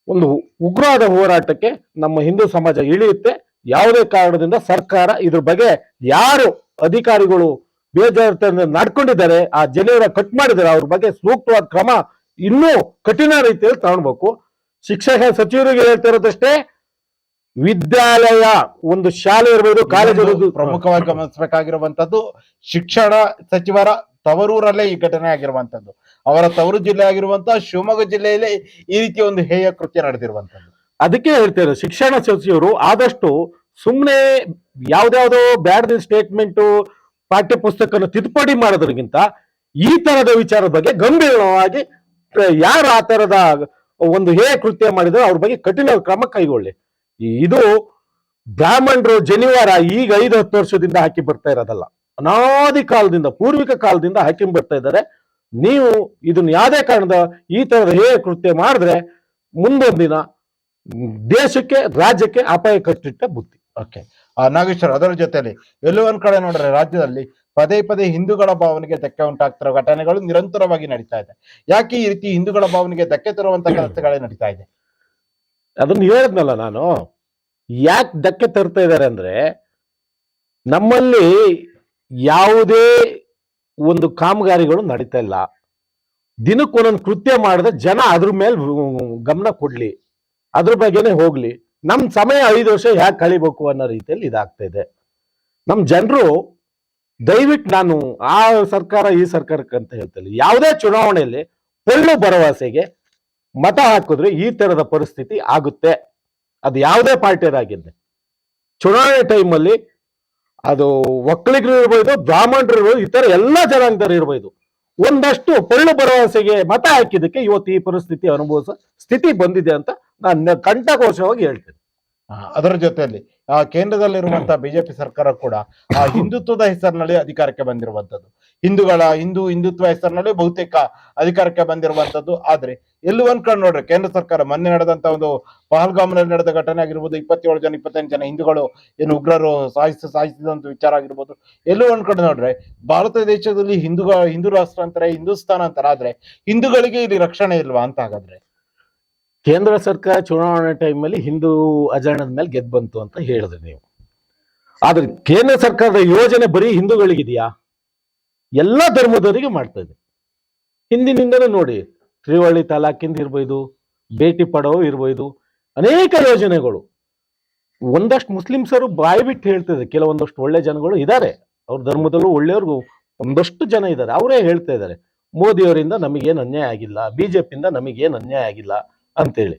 ಒಂದು ಉಗ್ರವಾದ ಹೋರಾಟಕ್ಕೆ ನಮ್ಮ ಹಿಂದೂ ಸಮಾಜ ಇಳಿಯುತ್ತೆ. ಯಾವುದೇ ಕಾರಣದಿಂದ ಸರ್ಕಾರ ಇದ್ರ ಬಗ್ಗೆ ಯಾರು ಅಧಿಕಾರಿಗಳು ಬೇಜವಾಬ್ದಾರಿಯಿಂದ ನಡ್ಕೊಂಡಿದ್ದಾರೆ, ಆ ಜನರ ಕಟ್ ಮಾಡಿದ್ದಾರೆ, ಅವ್ರ ಬಗ್ಗೆ ಸೂಕ್ತವಾದ ಕ್ರಮ ಇನ್ನೂ ಕಠಿಣ ರೀತಿಯಲ್ಲಿ ತಗೊಳ್ಬೇಕು. ಶಿಕ್ಷಕ ಸಚಿವರಿಗೆ ಹೇಳ್ತಾ ಇರೋದಷ್ಟೇ, ವಿದ್ಯಾಲಯ ಒಂದು ಶಾಲೆ ಇರ್ಬೋದು, ಕಾಲೇಜ್ ಇರ್ಬೋದು. ಪ್ರಮುಖವಾಗಿ ಗಮನಿಸಬೇಕಾಗಿರುವಂತದ್ದು ಶಿಕ್ಷಣ ಸಚಿವರ ತವರೂರಲ್ಲೇ ಈ ಘಟನೆ ಆಗಿರುವಂತದ್ದು. ಅವರ ತವರು ಜಿಲ್ಲೆ ಆಗಿರುವಂತಹ ಶಿವಮೊಗ್ಗ ಜಿಲ್ಲೆಯಲ್ಲೇ ಈ ರೀತಿಯ ಒಂದು ಹೇಯ ಕೃತ್ಯ ನಡೆದಿರುವಂತದ್ದು. ಅದಕ್ಕೆ ಹೇಳ್ತೇವೆ ಶಿಕ್ಷಣ ಸಚಿವರು ಆದಷ್ಟು ಸುಮ್ಮನೆ ಯಾವ್ದಾವುದೋ ಬ್ಯಾಡ್ ಸ್ಟೇಟ್ಮೆಂಟ್ ಪಾಠ್ಯ ಪುಸ್ತಕನ ತಿದ್ದುಪಡಿ ಮಾಡೋದ್ರಿಗಿಂತ ಈ ತರದ ವಿಚಾರದ ಬಗ್ಗೆ ಗಂಭೀರವಾಗಿ ಯಾರು ಆ ತರದ ಒಂದು ಹೇಯ ಕೃತ್ಯ ಮಾಡಿದ್ರೆ ಅವ್ರ ಬಗ್ಗೆ ಕಠಿಣ ಕ್ರಮ ಕೈಗೊಳ್ಳಿ. ಇದು ಬ್ರಾಹ್ಮಣರು ಜನಿವಾರ ಈಗ ಐದು ಹತ್ತು ವರ್ಷದಿಂದ ಹಾಕಿ ಬರ್ತಾ ಇರೋದಲ್ಲ. ಅನಾದಿ ಕಾಲದಿಂದ ಪೂರ್ವಿಕ ಕಾಲದಿಂದ ಹಾಕಿ ಬರ್ತಾ ಇದ್ದಾರೆ. ನೀವು ಇದನ್ನ ಯಾವುದೇ ಕಾರಣದ ಈ ತರದ ಹೇಯ ಕೃತ್ಯ ಮಾಡಿದ್ರೆ ಮುಂದೊಂದು ದಿನ ದೇಶಕ್ಕೆ ರಾಜ್ಯಕ್ಕೆ ಅಪಾಯ ಕಟ್ಟಿಟ್ಟ ಬುದ್ಧಿ. ಓಕೆ ನಾಗೇಶ್ವರ ಅದರ ಜೊತೆಯಲ್ಲಿ ಎಲ್ಲೋ ಒಂದ್ ಕಡೆ ನೋಡ್ರೆ ರಾಜ್ಯದಲ್ಲಿ ಪದೇ ಪದೇ ಹಿಂದೂಗಳ ಭಾವನೆಗೆ ಧಕ್ಕೆ ಉಂಟಾಗ್ತಿರೋ ಘಟನೆಗಳು ನಿರಂತರವಾಗಿ ನಡೀತಾ ಇದೆ. ಯಾಕೆ ಈ ರೀತಿ ಹಿಂದೂಗಳ ಭಾವನೆಗೆ ಧಕ್ಕೆ ತರುವಂತ ಕೆಲಸಗಳೇ ನಡೀತಾ ಇದೆ? ಅದನ್ನ ಹೇಳಿದ್ನಲ್ಲ ನಾನು. ಯಾಕೆ ಧಕ್ಕೆ ತರ್ತಾ ಇದ್ದಾರೆ ಅಂದ್ರೆ ನಮ್ಮಲ್ಲಿ ಯಾವುದೇ ಒಂದು ಕಾಮಗಾರಿಗಳು ನಡೀತಾ ಇಲ್ಲ. ದಿನಕ್ಕೊಂದೊಂದು ಕೃತ್ಯ ಮಾಡಿದ್ರೆ ಜನ ಅದ್ರ ಮೇಲೆ ಗಮನ ಕೊಡ್ಲಿ. ಅದ್ರ ಬಗ್ಗೆನೇ ಹೋಗ್ಲಿ. ನಮ್ ಸಮಯ ಐದು ವರ್ಷ ಯಾಕೆ ಕಳಿಬೇಕು ಅನ್ನೋ ರೀತಿಯಲ್ಲಿ ಇದಾಗ್ತಾ ಇದೆ. ನಮ್ ಜನರು ದಯವಿಟ್ಟು ನಾನು ಆ ಸರ್ಕಾರ, ಈ ಸರ್ಕಾರಕ್ಕೆ ಅಂತ ಹೇಳ್ತೇನೆ ಯಾವುದೇ ಚುನಾವಣೆಯಲ್ಲಿ ಪೊಳ್ಳು ಭರವಸೆಗೆ ಮತ ಹಾಕಿದ್ರೆ ಈ ತರದ ಪರಿಸ್ಥಿತಿ ಆಗುತ್ತೆ. ಅದು ಯಾವುದೇ ಪಾರ್ಟಿಯರಾಗಿದ್ದೆ ಚುನಾವಣೆ ಟೈಮಲ್ಲಿ ಅದು ಒಕ್ಕಲಿಗರು ಇರ್ಬೋದು, ಬ್ರಾಹ್ಮಣರು ಇರ್ಬೋದು ಇತರ ಎಲ್ಲ ಜನಾಂಗದವರು ಇರ್ಬೋದು. ಒಂದಷ್ಟು ಪೊಳ್ಳು ಭರವಸೆಗೆ ಮತ ಹಾಕಿದ್ದಕ್ಕೆ ಇವತ್ತು ಈ ಪರಿಸ್ಥಿತಿ ಅನುಭವಿಸೋ ಸ್ಥಿತಿ ಬಂದಿದೆ ಅಂತ ನಾನು ಕಂಠಘೋಷವಾಗಿ ಹೇಳ್ತೇನೆ. ಅದರ ಜೊತೆಯಲ್ಲಿ ಕೇಂದ್ರದಲ್ಲಿರುವಂತಹ ಬಿಜೆಪಿ ಸರ್ಕಾರ ಕೂಡ ಆ ಹಿಂದುತ್ವದ ಹೆಸರಿನಲ್ಲಿ ಅಧಿಕಾರಕ್ಕೆ ಬಂದಿರುವಂತದ್ದು ಹಿಂದೂಗಳ ಹಿಂದೂ ಹಿಂದುತ್ವ ಹೆಸರಿನಲ್ಲಿ ಬಹುತೇಕ ಅಧಿಕಾರಕ್ಕೆ ಬಂದಿರುವಂತದ್ದು ಆದ್ರೆ ಎಲ್ಲೂ ಒಂದ್ ನೋಡ್ರಿ, ಕೇಂದ್ರ ಸರ್ಕಾರ ಮೊನ್ನೆ ನಡೆದಂತ ಒಂದು ಪಹಲ್ಗಾಮ್ನಲ್ಲಿ ನಡೆದ ಘಟನೆ ಆಗಿರ್ಬೋದು, ಇಪ್ಪತ್ತೇಳು ಜನ, ಇಪ್ಪತ್ತೆಂಟು ಜನ ಹಿಂದೂಗಳು, ಏನು ಉಗ್ರರು ಸಾಯಿಸ ಸಾಯಿಸಿದಂತ ವಿಚಾರ ಆಗಿರ್ಬೋದು, ಎಲ್ಲೂ ಒಂದ್ ನೋಡ್ರೆ, ಭಾರತ ದೇಶದಲ್ಲಿ ಹಿಂದೂಗಳ, ಹಿಂದೂ ರಾಷ್ಟ್ರ ಅಂತಾರೆ ಹಿಂದೂಸ್ತಾನ ಅಂತಾರೆ ಆದ್ರೆ ಹಿಂದೂಗಳಿಗೆ ಇಲ್ಲಿ ರಕ್ಷಣೆ ಇಲ್ವಾ ಅಂತ ಹಾಗಾದ್ರೆ? ಕೇಂದ್ರ ಸರ್ಕಾರ ಚುನಾವಣೆ ಟೈಮಲ್ಲಿ ಹಿಂದೂ ಅಜಾಣದ ಮೇಲೆ ಗೆದ್ದು ಬಂತು ಅಂತ ಹೇಳಿದ್ರಿ ನೀವು. ಆದ್ರೆ ಕೇಂದ್ರ ಸರ್ಕಾರದ ಯೋಜನೆ ಬರೀ ಹಿಂದೂಗಳಿಗಿದೆಯಾ? ಎಲ್ಲ ಧರ್ಮದವರಿಗೆ ಮಾಡ್ತಾ ಇದೆ. ಹಿಂದಿನಿಂದಲೂ ನೋಡಿ, ತ್ರಿವಳಿ ತಲಾಖಿಂದ ಇರ್ಬೋದು, ಭೇಟಿ ಪಡವು ಇರ್ಬೋದು, ಅನೇಕ ಯೋಜನೆಗಳು. ಒಂದಷ್ಟು ಮುಸ್ಲಿಮ್ಸರು ಬಾಯಿ ಬಿಟ್ಟು ಹೇಳ್ತಿದ್ದಾರೆ. ಕೆಲವೊಂದಷ್ಟು ಒಳ್ಳೆ ಜನಗಳು ಇದ್ದಾರೆ. ಅವ್ರ ಧರ್ಮದಲ್ಲೂ ಒಳ್ಳೆಯವ್ರಿಗೂ ಒಂದಷ್ಟು ಜನ ಇದ್ದಾರೆ. ಅವರೇ ಹೇಳ್ತಾ ಇದ್ದಾರೆ. ಮೋದಿಯವರಿಂದ ನಮಗೇನು ಅನ್ಯಾಯ ಆಗಿಲ್ಲ. ಬಿಜೆಪಿಯಿಂದ ನಮಗೇನು ಅನ್ಯಾಯ ಆಗಿಲ್ಲ. ಅಂತೇಳಿ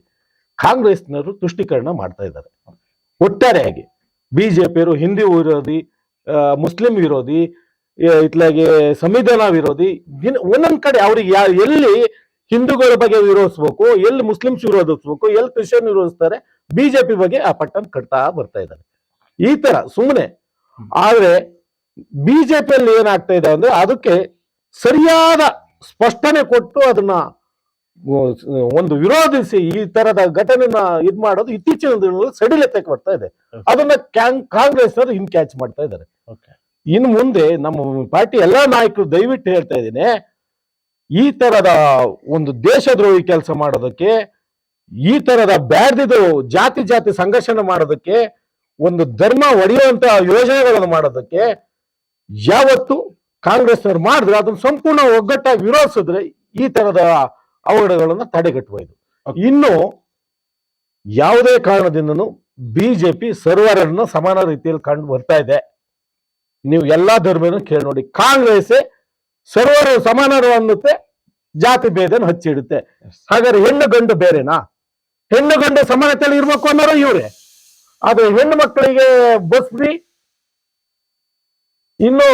ಕಾಂಗ್ರೆಸ್ನವರು ತುಷ್ಟೀಕರಣ ಮಾಡ್ತಾ ಇದ್ದಾರೆ. ಒಟ್ಟಾರೆಯಾಗಿ ಬಿಜೆಪಿಯವರು ಹಿಂದಿ ವಿರೋಧಿ ಮುಸ್ಲಿಂ ವಿರೋಧಿ ಇತ್ಲಾಗೆ ಸಂವಿಧಾನ ವಿರೋಧಿ ಒಂದೊಂದ್ ಕಡೆ ಅವ್ರಿಗೆ ಯಾ, ಎಲ್ಲಿ ಹಿಂದೂಗಳ ಬಗ್ಗೆ ವಿರೋಧಿಸ್ಬೇಕು, ಎಲ್ಲಿ ಮುಸ್ಲಿಮ್ಸ್ ವಿರೋಧಿಸ್ಬೇಕು, ಎಲ್ಲಿ ಕ್ರಿಶ್ಚಿಯನ್ ವಿರೋಧಿಸ್ತಾರೆ, ಬಿಜೆಪಿ ಬಗ್ಗೆ ಆ ಪಟ್ಟನ್ ಕಟ್ತಾ ಬರ್ತಾ ಇದ್ದಾರೆ. ಈ ತರ ಸುಮ್ಮನೆ ಆದ್ರೆ ಬಿಜೆಪಿಯಲ್ಲಿ ಏನಾಗ್ತಾ ಇದೆ ಅಂದ್ರೆ ಅದಕ್ಕೆ ಸರಿಯಾದ ಸ್ಪಷ್ಟನೆ ಕೊಟ್ಟು ಅದನ್ನ ಒಂದು ವಿರೋಧಿಸಿ ಈ ತರದ ಘಟನೆನ ಇದ್ ಮಾಡೋದು ಇತ್ತೀಚಿನ ದಿನಗಳಲ್ಲಿ ಸಡಿಲತೆ ಬರ್ತಾ ಇದೆ. ಅದನ್ನ ಕಾಂಗ್ರೆಸ್ ಕಾಂಗ್ರೆಸ್ನವರು ಇನ್ ಕ್ಯಾಚ್ ಮಾಡ್ತಾ ಇದ್ದಾರೆ. ಇನ್ ಮುಂದೆ ನಮ್ಮ ಪಾರ್ಟಿ ಎಲ್ಲಾ ನಾಯಕರು ದಯವಿಟ್ಟು ಹೇಳ್ತಾ ಇದ್ದೀನಿ ಈ ತರದ ಒಂದು ದೇಶದ್ರೋಹಿ ಕೆಲಸ ಮಾಡೋದಕ್ಕೆ ಈ ತರದ ಬ್ಯಾಡ್ದಿದು ಜಾತಿ ಜಾತಿ ಸಂಘರ್ಷಣ ಮಾಡೋದಕ್ಕೆ ಒಂದು ಧರ್ಮ ಒಡೆಯುವಂತ ಯೋಜನೆಗಳನ್ನು ಮಾಡೋದಕ್ಕೆ ಯಾವತ್ತು ಕಾಂಗ್ರೆಸ್ನವ್ರು ಮಾಡಿದ್ರೆ ಅದನ್ನ ಸಂಪೂರ್ಣ ಒಗ್ಗಟ್ಟಾಗಿ ವಿರೋಧಿಸಿದ್ರೆ ಈ ತರದ ಅವಘಡಗಳನ್ನ ಇದು ಇನ್ನು ಯಾವುದೇ ಕಾರಣದಿಂದನೂ ಬಿಜೆಪಿ ಸರ್ವರನ್ನು ಸಮಾನ ರೀತಿಯಲ್ಲಿ ಕಂಡು ಬರ್ತಾ ಇದೆ. ನೀವು ಎಲ್ಲಾ ಧರ್ಮನೂ ಕೇಳಿ ನೋಡಿ. ಕಾಂಗ್ರೆಸ್ ಸರ್ವರು ಸಮಾನರು ಅನ್ನುತ್ತೆ ಜಾತಿ ಭೇದನ ಹಚ್ಚಿಡುತ್ತೆ. ಹಾಗಾದ್ರೆ ಹೆಣ್ಣು ಗಂಡು ಬೇರೆನಾ? ಹೆಣ್ಣು ಗಂಡು ಸಮಾನತೆಯಲ್ಲಿ ಇರ್ಬೇಕು ಅನ್ನೋರು ಇವ್ರೆ. ಆದ್ರೆ ಹೆಣ್ಣು ಮಕ್ಕಳಿಗೆ ಬಸ್ ಫ್ರೀ ಇನ್ನು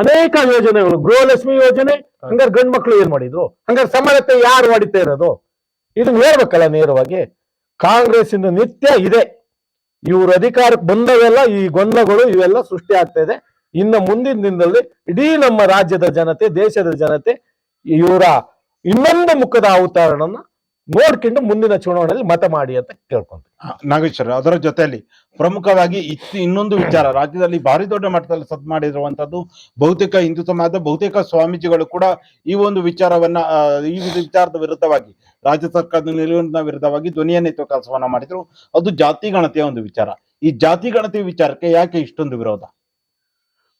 ಅನೇಕ ಯೋಜನೆಗಳು ಗೃಹಲಕ್ಷ್ಮಿ ಯೋಜನೆ, ಹಂಗಾರೆ ಗಂಡು ಮಕ್ಕಳು ಏನ್ ಮಾಡಿದ್ರು? ಹಂಗಾರೆ ಸಮಾನತೆ ಯಾರು ಮಾಡಿತಾ ಇರೋದು? ಇದನ್ನ ಹೇಳ್ಬೇಕಲ್ಲ ನೇರವಾಗಿ. ಕಾಂಗ್ರೆಸ್ ಇಂದ ನಿತ್ಯ ಇದೆ. ಇವ್ರ ಅಧಿಕಾರಕ್ಕೆ ಬಂದವೆಲ್ಲ, ಈ ಗೊಂದಲಗಳು ಇವೆಲ್ಲ ಸೃಷ್ಟಿ ಆಗ್ತಾ ಇದೆ. ಇನ್ನು ಮುಂದಿನ ದಿನದಲ್ಲಿ ಇಡೀ ನಮ್ಮ ರಾಜ್ಯದ ಜನತೆ, ದೇಶದ ಜನತೆ ಇವರ ಇನ್ನೊಂದು ಮುಖದ ಅವತಾರವನ್ನ ನೋಡ್ಕೊಂಡು ಮುಂದಿನ ಚುನಾವಣೆಯಲ್ಲಿ ಮತ ಮಾಡಿ ಅಂತ ಕೇಳ್ಕೊಂತ ನಾಗೇಶ್ವರ, ಅದರ ಜೊತೆಯಲ್ಲಿ ಪ್ರಮುಖವಾಗಿ ಇತ್ತು ಇನ್ನೊಂದು ವಿಚಾರ. ರಾಜ್ಯದಲ್ಲಿ ಭಾರಿ ದೊಡ್ಡ ಮಟ್ಟದಲ್ಲಿ ಸದ್ ಮಾಡಿರುವಂತದ್ದು ಬಹುತೇಕ ಹಿಂದೂ ಸಮಾಜದ ಬಹುತೇಕ ಸ್ವಾಮೀಜಿಗಳು ಕೂಡ ಈ ಒಂದು ವಿಚಾರವನ್ನ ಈ ವಿಚಾರದ ವಿರುದ್ಧವಾಗಿ, ರಾಜ್ಯ ಸರ್ಕಾರದ ನಿಲುವಿನ ವಿರುದ್ಧವಾಗಿ ಧ್ವನಿಯನ್ನೆತ್ತುವ ಕೆಲಸವನ್ನ ಮಾಡಿದ್ರು. ಅದು ಜಾತಿ ಗಣತಿಯ ಒಂದು ವಿಚಾರ. ಈ ಜಾತಿ ಗಣತಿ ವಿಚಾರಕ್ಕೆ ಯಾಕೆ ಇಷ್ಟೊಂದು ವಿರೋಧ?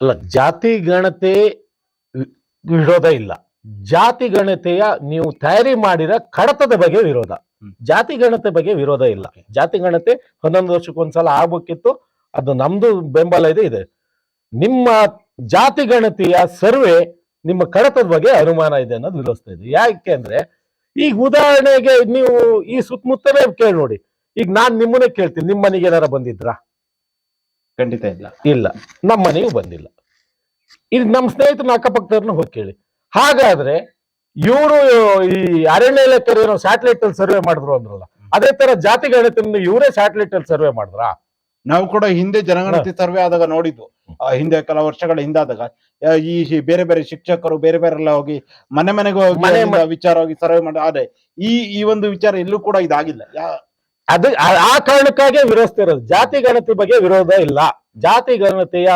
ಅಲ್ಲ, ಜಾತಿ ಗಣತೆ ವಿರೋಧ ಇಲ್ಲ. ಜಾತಿ ಗಣತೆಯ ನೀವು ತಯಾರಿ ಮಾಡಿರೋ ಕಡತದ ಬಗ್ಗೆ ವಿರೋಧ. ಜಾತಿ ಗಣತೆ ಬಗ್ಗೆ ವಿರೋಧ ಇಲ್ಲ. ಜಾತಿ ಗಣತೆ ಹನ್ನೊಂದು ವರ್ಷಕ್ಕೊಂದ್ಸಲ ಆಗ್ಬೇಕಿತ್ತು. ಅದು ನಮ್ದು ಬೆಂಬಲ ಇದೆ ಇದೆ. ನಿಮ್ಮ ಜಾತಿ ಗಣತಿಯ ಸರ್ವೆ ನಿಮ್ಮ ಕಡತದ ಬಗ್ಗೆ ಅನುಮಾನ ಇದೆ ಅನ್ನೋದು ವಿರೋಧಿಸ್ತಾ ಇದೆ. ಯಾಕೆ ಅಂದ್ರೆ ಈಗ ಉದಾಹರಣೆಗೆ ನೀವು ಈ ಸುತ್ತಮುತ್ತಲೇ ಕೇಳಿ ನೋಡಿ. ಈಗ ನಾನ್ ನಿಮ್ಮನ್ನೇ ಕೇಳ್ತೀನಿ. ನಿಮ್ಮ ಮನೆಗೆ ಏನಾರ ಬಂದಿದ್ರಾ? ಖಂಡಿತ ಇಲ್ಲ. ಇಲ್ಲ. ನಮ್ಮ ಮನೆಗೂ ಬಂದಿಲ್ಲ. ಇದು ನಮ್ಮ ಸ್ನೇಹಿತರನ್ನ ಅಕ್ಕಪಕ್ಕದವ್ರನ್ನ ಹೋಗಿ ಕೇಳಿ. ಹಾಗಾದ್ರೆ ಇವರು ಈ ಅರಣ್ಯ ಇಲಾಖೆ ಏನೋ ಸ್ಯಾಟಲೈಟ್ ಅಲ್ಲಿ ಸರ್ವೆ ಮಾಡಿದ್ರು ಅಂದ್ರಲ್ಲ. ಅದೇ ತರ ಜಾತಿ ಗಣತಿಯಿಂದ ಇವರೇ ಸ್ಯಾಟಲೈಟ್ ಅಲ್ಲಿ ಸರ್ವೆ ಮಾಡಿದ್ರ? ನಾವು ಕೂಡ ಹಿಂದೆ ಜನಗಣತಿ ಸರ್ವೆ ಆದಾಗ ನೋಡಿದ್ದು. ಹಿಂದೆ ಕೆಲವು ವರ್ಷಗಳ ಹಿಂದಾದಾಗ. ಈ ಬೇರೆ ಬೇರೆ ಶಿಕ್ಷಕರು ಬೇರೆ ಬೇರೆ ಎಲ್ಲ ಹೋಗಿ ಮನೆ ಮನೆಗೆ ಹೋಗಿ ವಿಚಾರ ಹೋಗಿ ಸರ್ವೆ ಮಾಡಿ ಆದ್ರೆ ಈ ಈ ಒಂದು ವಿಚಾರ ಎಲ್ಲೂ ಕೂಡ ಇದಾಗಿಲ್ಲ. ಅದ ಆ ಕಾರಣಕ್ಕಾಗಿ ವಿರೋಧಿಸ್ತಿರೋದು ಜಾತಿ ಗಣತಿ ಬಗ್ಗೆ ವಿರೋಧ ಇಲ್ಲ. ಜಾತಿ ಗಣತಿಯ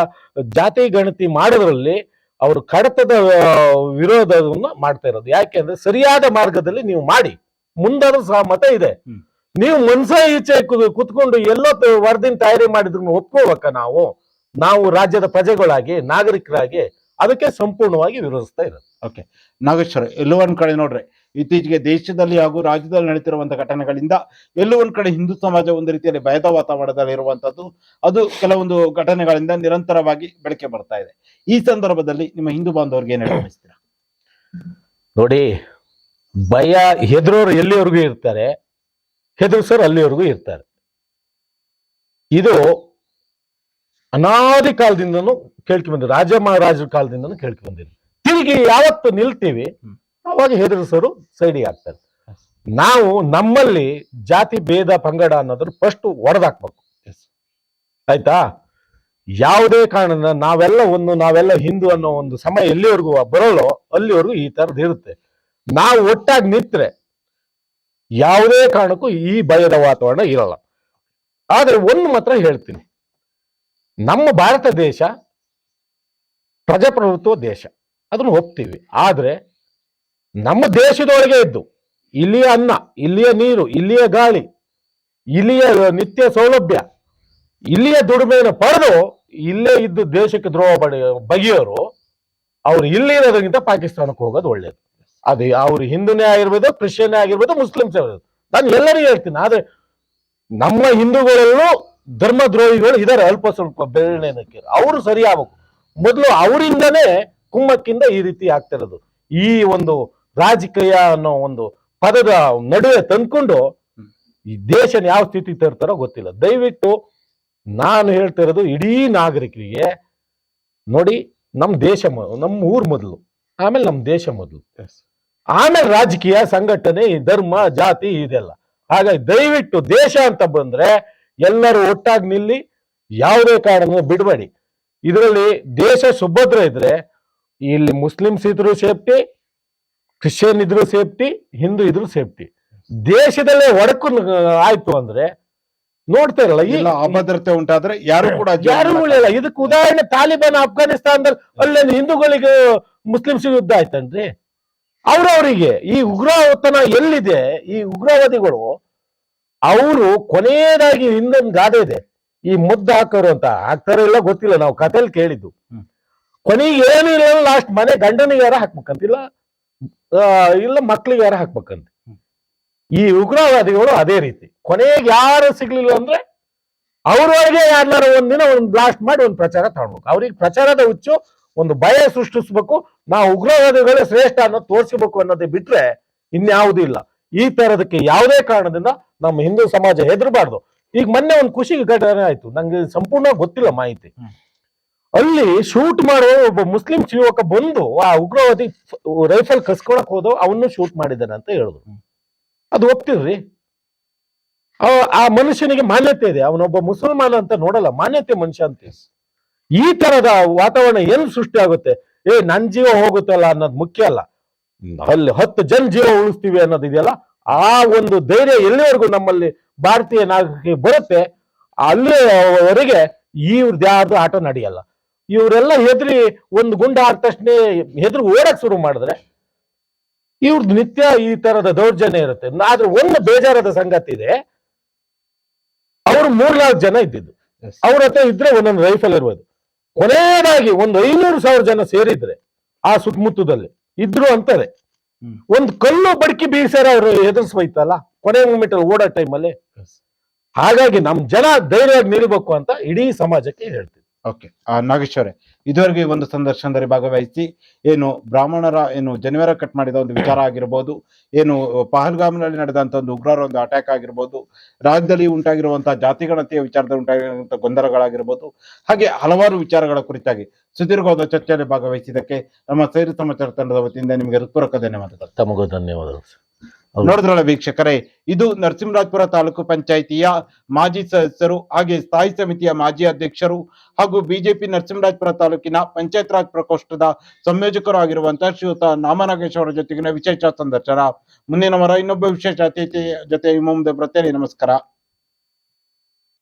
ಜಾತಿ ಗಣತಿ ಮಾಡೋದ್ರಲ್ಲಿ ಅವರು ಕಡತದ ವಿರೋಧವನ್ನು ಮಾಡ್ತಾ ಇರೋದು. ಯಾಕೆ ಅಂದ್ರೆ ಸರಿಯಾದ ಮಾರ್ಗದಲ್ಲಿ ನೀವು ಮಾಡಿ. ಮುಂದಾದ್ರೂ ಸಹ ಮತ ಇದೆ. ನೀವು ಮನ್ಸ ಈಚೆ ಕುತ್ಕೊಂಡು ಎಲ್ಲೋ ವರದಿನ ತಯಾರಿ ಮಾಡಿದ್ರು ಒಪ್ಕೋಬೇಕ ನಾವು. ನಾವು ರಾಜ್ಯದ ಪ್ರಜೆಗಳಾಗಿ ನಾಗರಿಕರಾಗಿ ಅದಕ್ಕೆ ಸಂಪೂರ್ಣವಾಗಿ ವಿರೋಧಿಸ್ತಾ ಇರೋದು. ಓಕೆ. ನಾಗೇಶ್ವರ ಎಲ್ಲೋ ಒಂದ್ ಕಡೆ ನೋಡ್ರಿ. ಇತ್ತೀಚೆಗೆ ದೇಶದಲ್ಲಿ ಹಾಗೂ ರಾಜ್ಯದಲ್ಲಿ ನಡೀತಿರುವಂತಹ ಘಟನೆಗಳಿಂದ ಎಲ್ಲೋ ಒಂದ್ ಕಡೆ ಹಿಂದೂ ಸಮಾಜ ಒಂದು ರೀತಿಯಲ್ಲಿ ಭಯದ ವಾತಾವರಣದಲ್ಲಿ ಇರುವಂತದ್ದು ಅದು ಕೆಲವೊಂದು ಘಟನೆಗಳಿಂದ ನಿರಂತರವಾಗಿ ಬೆಳಕೆ ಬರ್ತಾ ಇದೆ. ಈ ಸಂದರ್ಭದಲ್ಲಿ ನಿಮ್ಮ ಹಿಂದೂ ಬಾಂಧವರಿಗೆ ಏನ್ ನೋಡಿ ಭಯ ಹೆದರೋರು ಎಲ್ಲಿವರೆಗೂ ಇರ್ತಾರೆ? ಹೆದರ್ಸೋರು ಅಲ್ಲಿವರೆಗೂ ಇರ್ತಾರೆ. ಇದು ಅನಾದಿ ಕಾಲದಿಂದನೂ ಕೇಳ್ಕೊಂಡ್ ರಾಜ ಮಹಾರಾಜರ ಕಾಲದಿಂದನೂ ಕೇಳ್ಕೊಂಡ್ ಬಂದಿದೆ. ತಿರುಗಿ ಯಾವತ್ತು ನಿಲ್ತೀವಿ. ಅವಾಗ ಹೆದರ್ಸೋರು ಸೈಡಿಗೆ ಆಗ್ತಾರೆ. ನಾವು ನಮ್ಮಲ್ಲಿ ಜಾತಿ ಭೇದ ಪಂಗಡ ಅನ್ನೋದ್ರ ಫಸ್ಟ್ ಒಡೆದಾಕ್ಬೇಕು. ಆಯ್ತಾ? ಯಾವುದೇ ಕಾರಣದಿಂದ ನಾವೆಲ್ಲ ಒಂದು ನಾವೆಲ್ಲ ಹಿಂದೂ ಅನ್ನೋ ಒಂದು ಸಮಯ ಎಲ್ಲಿವರೆಗೂ ಬರೋಲ್ಲೋ ಅಲ್ಲಿವರೆಗೂ ಈ ತರದ್ ಇರುತ್ತೆ. ನಾವು ಒಟ್ಟಾಗಿ ನಿಂತ್ರೆ ಯಾವುದೇ ಕಾರಣಕ್ಕೂ ಈ ಭಯದ ವಾತಾವರಣ ಇರಲ್ಲ. ಆದ್ರೆ ಒಂದು ಮಾತ್ರ ಹೇಳ್ತೀನಿ. ನಮ್ಮ ಭಾರತ ದೇಶ ಪ್ರಜಾಪ್ರಭುತ್ವ ದೇಶ. ಅದನ್ನು ಒಪ್ತೀವಿ. ಆದ್ರೆ ನಮ್ಮ ದೇಶದೊಳಗೆ ಇದ್ದು, ಇಲ್ಲಿಯ ಅನ್ನ, ಇಲ್ಲಿಯ ನೀರು, ಇಲ್ಲಿಯ ಗಾಳಿ, ಇಲ್ಲಿಯ ನಿತ್ಯ ಸೌಲಭ್ಯ, ಇಲ್ಲಿಯ ದುಡಿಮೆಯನ್ನು ಪಡೆದು ಇಲ್ಲೇ ಇದ್ದು ದೇಶಕ್ಕೆ ದ್ರೋಹ ಬಡಿ ಬಗೆಯೋರು, ಅವ್ರು ಇಲ್ಲಿ ಇರೋದಕ್ಕಿಂತ ಪಾಕಿಸ್ತಾನಕ್ಕೆ ಹೋಗೋದು ಒಳ್ಳೇದು. ಅದು ಅವ್ರು ಹಿಂದೂನೇ ಆಗಿರ್ಬೋದು ಕ್ರಿಶ್ಚಿಯನ್ನೇ ಆಗಿರ್ಬೋದು, ಮುಸ್ಲಿಮ್ಸ್ ಆಗಿರ್ಬೋದು. ನಾನು ಎಲ್ಲರಿಗೂ ಹೇಳ್ತೀನಿ, ಆದ್ರೆ ನಮ್ಮ ಹಿಂದೂಗಳಲ್ಲೂ ಧರ್ಮದ್ರೋಹಿಗಳು ಇದಾರೆ ಅಲ್ಪ ಸ್ವಲ್ಪ ಬೆರಳಿನಕ್ಕೆ ಅವರು ಸರಿಯಾಗಬೇಕು. ಮೊದಲು ಅವರಿಂದನೇ ಕುಮ್ಮಕ್ಕಿಂದ ಈ ರೀತಿ ಆಗ್ತಿರೋದು ಈ ಒಂದು ರಾಜಕೀಯ ಅನ್ನೋ ಒಂದು ಪದದ ನಡುವೆ ತಂದ್ಕೊಂಡು ಈ ದೇಶನ ಯಾವ ಸ್ಥಿತಿ ತರ್ತಾರೋ ಗೊತ್ತಿಲ್ಲ. ದಯವಿಟ್ಟು ನಾನು ಹೇಳ್ತಿರೋದು ಇಡೀ ನಾಗರಿಕರಿಗೆ ನೋಡಿ ನಮ್ಮ ದೇಶ ನಮ್ಮ ಊರ್ ಮೊದಲು ಆಮೇಲೆ ನಮ್ಮ ದೇಶ ಮೊದಲು. ಆಮೇಲೆ ರಾಜಕೀಯ ಸಂಘಟನೆ ಧರ್ಮ ಜಾತಿ ಇದೆಲ್ಲ. ಹಾಗಾಗಿ ದಯವಿಟ್ಟು ದೇಶ ಅಂತ ಬಂದ್ರೆ ಎಲ್ಲರೂ ಒಟ್ಟಾಗಿ ನಿಲ್ಲಿ ಯಾವುದೇ ಕಾರಣ ಬಿಡಬೇಡಿ. ಇದರಲ್ಲಿ ದೇಶ ಸುಭದ್ರ ಇದ್ರೆ ಇಲ್ಲಿ ಮುಸ್ಲಿಮ್ಸ್ ಇದ್ರು ಸೇಫ್ಟಿ ಕ್ರಿಶ್ಚಿಯನ್ ಇದ್ರು ಸೇಫ್ಟಿ ಹಿಂದೂ ಇದ್ರು ಸೇಫ್ಟಿ. ದೇಶದಲ್ಲೇ ಒಡಕು ಆಯ್ತು ಅಂದ್ರೆ ನೋಡ್ತಾ ಇರಲ್ಲ ಇಲ್ಲ ಅಭದ್ರತೆ ಉಂಟಾದ್ರೆ ಯಾರು ಕೂಡ ಯಾರು ಉಳಿಯಲ್ಲ ಇದಕ್ಕೆ ಉದಾಹರಣೆ ತಾಲಿಬಾನ್ ಅಫ್ಘಾನಿಸ್ತಾನದಲ್ಲಿ ಅಲ್ಲೇನು ಹಿಂದೂಗಳಿಗೆ ಮುಸ್ಲಿಮ್ಸ್ ಯುದ್ಧ ಆಯ್ತನ್ರಿ ಅವ್ರವರಿಗೆ ಈ ಉಗ್ರವತನ ಎಲ್ಲಿದೆ? ಈ ಉಗ್ರವಾದಿಗಳು ಅವರು ಕೊನೆಯದಾಗಿ ಹಿಂದೊಂದು ಗಾದೆ ಇದೆ. ಈ ಮುದ್ದ ಹಾಕೋರು ಅಂತ. ಹಾಕ್ತಾರೋ ಇಲ್ಲ ಗೊತ್ತಿಲ್ಲ ನಾವು ಕಥೆಲ್ ಕೇಳಿದ್ದು. ಕೊನೆಗೆ ಏನು ಇಲ್ಲ ಲಾಸ್ಟ್ ಮನೆ ಗಂಡನಿಗೆ ಯಾರ ಹಾಕ್ಬೇಕಂತಿಲ್ಲ? ಇಲ್ಲ ಮಕ್ಳಿಗೆ ಯಾರು ಹಾಕ್ಬೇಕಂತ. ಈ ಉಗ್ರವಾದಿಗಳು ಅದೇ ರೀತಿ. ಕೊನೆಗೆ ಯಾರು ಸಿಗ್ಲಿಲ್ಲ ಅಂದ್ರೆ ಅವ್ರವರೆಗೆ ಯಾರನ್ನಾರು ಒಂದಿನ ಒಂದು ಬ್ಲಾಸ್ಟ್ ಮಾಡಿ ಒಂದು ಪ್ರಚಾರ ತಗೊಳ್ಬೇಕು. ಅವ್ರಿಗೆ ಪ್ರಚಾರದ ಹುಚ್ಚು ಒಂದು ಭಯ ಸೃಷ್ಟಿಸ್ಬೇಕು. ನಾವು ಉಗ್ರವಾದಿಗಳೇ ಶ್ರೇಷ್ಠ ಅನ್ನೋದು ತೋರಿಸಬೇಕು ಅನ್ನೋದೇ ಬಿಟ್ರೆ ಇನ್ಯಾವುದೂ ಇಲ್ಲ. ಈ ತರದಕ್ಕೆ ಯಾವುದೇ ಕಾರಣದಿಂದ ನಮ್ಮ ಹಿಂದೂ ಸಮಾಜ ಹೆದರಬಾರ್ದು. ಈಗ ಮೊನ್ನೆ ಒಂದು ಖುಷಿ ಘಟನೆ ಆಯ್ತು. ನಂಗೆ ಸಂಪೂರ್ಣ ಗೊತ್ತಿಲ್ಲ ಮಾಹಿತಿ. ಅಲ್ಲಿ ಶೂಟ್ ಮಾಡೋ ಒಬ್ಬ ಮುಸ್ಲಿಂ ಯುವಕ ಬಂದು ಆ ಉಗ್ರವಾದಿ ರೈಫಲ್ ಕಸ್ಕೊಳಕ್ ಹೋದ ಅವನು ಶೂಟ್ ಮಾಡಿದ್ದಾನೆ ಅಂತ ಹೇಳಿದ್ರು. ಅದು ಒಪ್ತಿರ್ರಿ ಆ- ಮನುಷ್ಯನಿಗೆ ಮಾನ್ಯತೆ ಇದೆ. ಅವನೊಬ್ಬ ಮುಸಲ್ಮಾನ ಅಂತ ನೋಡಲ್ಲ ಮಾನ್ಯತೆ ಮನುಷ್ಯ ಅಂತ. ಈ ತರದ ವಾತಾವರಣ ಏನು ಸೃಷ್ಟಿ ಆಗುತ್ತೆ? ಏ ನನ್ ಜೀವ ಹೋಗುತ್ತಲ್ಲ ಅನ್ನೋದು ಮುಖ್ಯ ಅಲ್ಲ. ಅಲ್ಲಿ ಹತ್ತು ಜನ ಜೀವ ಉಳಿಸ್ತೀವಿ ಅನ್ನೋದು ಇದೆಯಲ್ಲ ಆ ಒಂದು ಧೈರ್ಯ ಎಲ್ಲಿವರೆಗೂ ನಮ್ಮಲ್ಲಿ ಭಾರತೀಯ ನಾಗರಿಕ ಬರುತ್ತೆ ಅಲ್ಲಿವರೆಗೆ ಇವ್ರದ್ದು ಯಾರ್ದು ಆಟ ನಡೆಯಲ್ಲ. ಇವರೆಲ್ಲ ಹೆದ್ರಿ ಒಂದು ಗುಂಡ ಆದ ತಕ್ಷಣ ಹೆದ್ರಿ ಓಡಕ್ ಶುರು ಮಾಡಿದ್ರೆ ಇವ್ರದ್ ನಿತ್ಯ ಈ ತರದ ದೌರ್ಜನ್ಯ ಇರುತ್ತೆ. ಆದ್ರೆ ಒಂದು ಬೇಜಾರದ ಸಂಗತಿ ಇದೆ ಅವ್ರು ಮೂರ್ನಾಲ್ಕು ಜನ ಇದ್ದಿದ್ದು. ಅವ್ರ ಹತ್ರ ಇದ್ರೆ ಒಂದೊಂದು ರೈಫಲ್ ಇರ್ಬೋದು. ಕೊನೆಯದಾಗಿ ಒಂದು ಐನೂರು ಸಾವಿರ ಜನ ಸೇರಿದ್ರೆ ಆ ಸುತ್ತಮುತ್ತದಲ್ಲಿ ಇದ್ರು ಅಂತಾರೆ. ಒಂದು ಕಲ್ಲು ಬಡಕಿ ಬೀಸಾರ ಅವ್ರು ಎದುರಿಸ್ಬೈತಲ್ಲ ಕೊನೆ ಮೂಮೆಂಟ್ ಅಲ್ಲಿ ಓಡೋ ಟೈಮಲ್ಲಿ ಹಾಗಾಗಿ ನಮ್ ಜನ ಧೈರ್ಯವಾಗಿ ನಿಲ್ಬೇಕು ಅಂತ ಇಡೀ ಸಮಾಜಕ್ಕೆ ಹೇಳ್ತೀವಿ ಓಕೆ ನಾಗೇಶ್ವರೇ ಇದುವರೆಗೆ ಈ ಒಂದು ಸಂದರ್ಶನದಲ್ಲಿ ಭಾಗವಹಿಸಿ ಏನು ಬ್ರಾಹ್ಮಣರ ಏನು ಜನಿವಾರ ಕಟ್ ಮಾಡಿದ ಒಂದು ವಿಚಾರ ಆಗಿರ್ಬೋದು, ಏನು ಪಹಲ್ಗಾಮ್ನಲ್ಲಿ ನಡೆದಂತ ಒಂದು ಉಗ್ರರ ಒಂದು ಅಟ್ಯಾಕ್ ಆಗಿರ್ಬೋದು, ರಾಜ್ಯದಲ್ಲಿ ಉಂಟಾಗಿರುವಂತಹ ಜಾತಿಗಣತಿಯ ವಿಚಾರದಲ್ಲಿ ಉಂಟಾಗಿರುವಂತಹ ಗೊಂದಲಗಳಾಗಿರ್ಬೋದು, ಹಾಗೆ ಹಲವಾರು ವಿಚಾರಗಳ ಕುರಿತಾಗಿ ಸುದೀರ್ಘವಾದ ಚರ್ಚೆಯಲ್ಲಿ ಭಾಗವಹಿಸಿದ್ದಕ್ಕೆ ನಮ್ಮ ಸೈರು ಸಮಾಚಾರ ತಂಡದ ವತಿಯಿಂದ ನಿಮಗೆ ಹೃತ್ಪೂರ್ವಕ ಧನ್ಯವಾದಗಳು ತಮಗೂ ಧನ್ಯವಾದಗಳು. ನೋಡಿದ್ರಲ್ಲ ವೀಕ್ಷಕರೇ? ಇದು ನರಸಿಂಹರಾಜಪುರ ತಾಲೂಕು ಪಂಚಾಯಿತಿಯ ಮಾಜಿ ಸದಸ್ಯರು ಹಾಗೆ ಸ್ಥಾಯಿ ಸಮಿತಿಯ ಮಾಜಿ ಅಧ್ಯಕ್ಷರು ಹಾಗೂ ಬಿಜೆಪಿ ನರಸಿಂಹರಾಜಪುರ ತಾಲೂಕಿನ ಪಂಚಾಯತ್ ರಾಜ್ ಪ್ರಕೋಷ್ಠದ ಸಂಯೋಜಕರು ಆಗಿರುವಂತಹ ಶ್ರೀಯುತ ನಾಮನಾಗೇಶ್ ಅವರ ಜೊತೆಗಿನ ವಿಶೇಷ ಸಂದರ್ಶನ. ಮುಂದಿನ ವಾರ ಇನ್ನೊಬ್ಬ ವಿಶೇಷ ಅತಿಥಿ ಜೊತೆ ಮುಂದೆ ಬರ್ತೇನೆ ನಮಸ್ಕಾರ.